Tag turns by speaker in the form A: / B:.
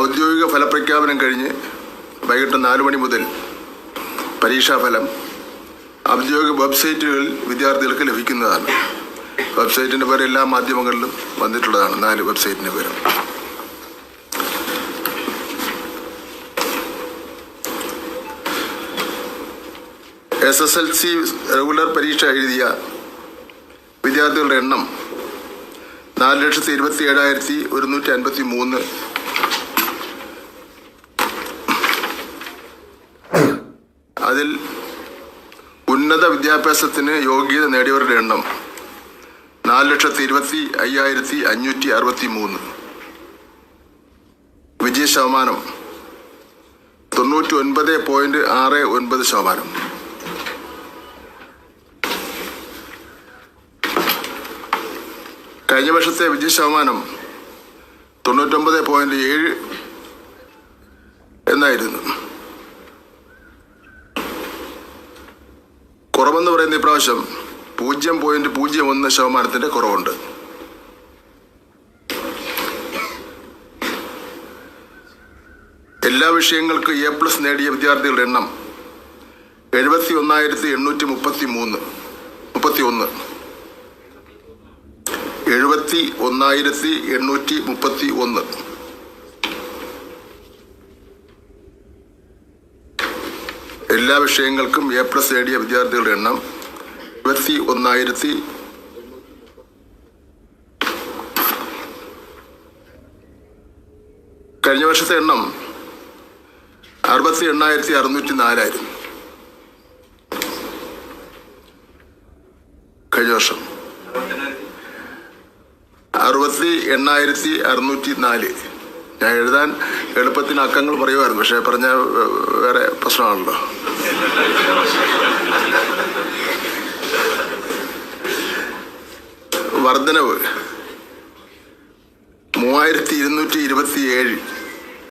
A: ഔദ്യോഗിക ഫലപ്രഖ്യാപനം കഴിഞ്ഞ് വൈകിട്ട് നാല് മണി മുതൽ പരീക്ഷാഫലം ഔദ്യോഗിക വെബ്സൈറ്റുകളിൽ വിദ്യാർത്ഥികൾക്ക് ലഭിക്കുന്നതാണ്. വെബ്സൈറ്റിന്റെ പേര് എല്ലാ മാധ്യമങ്ങളിലും വന്നിട്ടുള്ളതാണ്. നാല് വെബ്സൈറ്റിന്റെ പേര്. S S L C regular പരീക്ഷ എഴുതിയ വിദ്യാർത്ഥികളുടെ എണ്ണം നാല് ലക്ഷത്തി ഇരുപത്തി ഏഴായിരത്തി ഒരുന്നൂറ്റി അൻപത്തി മൂന്ന് അതിൽ ഉന്നത വിദ്യാഭ്യാസത്തിന് യോഗ്യത നേടിയവരുടെ എണ്ണം നാല് ലക്ഷത്തി ഇരുപത്തി അയ്യായിരത്തി അഞ്ഞൂറ്റി അറുപത്തി മൂന്ന് വിജയ ശതമാനം തൊണ്ണൂറ്റി ഒൻപത് പോയിന്റ് ആറ് ഒൻപത് ശതമാനം. കഴിഞ്ഞ വർഷത്തെ വിജയ ശതമാനം തൊണ്ണൂറ്റൊമ്പത് പോയിന്റ് ഏഴ് എന്നായിരുന്നു. കുറവെന്ന് പറയുന്ന ഇപ്രാവശ്യം പൂജ്യം പോയിന്റ് പൂജ്യം ഒന്ന് ശതമാനത്തിന്റെ കുറവുണ്ട്. എല്ലാ വിഷയങ്ങൾക്കും എ പ്ലസ് നേടിയ വിദ്യാർത്ഥികളുടെ എണ്ണം എഴുപത്തി ഒന്നായിരത്തി എണ്ണൂറ്റി മുപ്പത്തി മൂന്ന് മുപ്പത്തി ഒന്ന് എഴുപത്തി ഒന്നായിരത്തി എണ്ണൂറ്റി മുപ്പത്തി ഒന്ന് എല്ലാ വിഷയങ്ങൾക്കും എ പ്ലസ് നേടിയ വിദ്യാർത്ഥികളുടെ എണ്ണം ഇരുപത്തി ഒന്നായിരത്തി കഴിഞ്ഞ വർഷത്തെ എണ്ണം അറുപത്തി എണ്ണായിരത്തി അറുന്നൂറ്റി നാലായിരുന്നു. കഴിഞ്ഞ വർഷം അറുപത്തി എണ്ണായിരത്തി അറുന്നൂറ്റി നാല്. ഞാൻ എഴുതാൻ എളുപ്പത്തിന് അക്കങ്ങൾ പറയുമായിരുന്നു പക്ഷേ പറഞ്ഞ വേറെ പ്രശ്നമാണല്ലോ. വർധനവ് മൂവായിരത്തി ഇരുന്നൂറ്റി ഇരുപത്തി ഏഴ്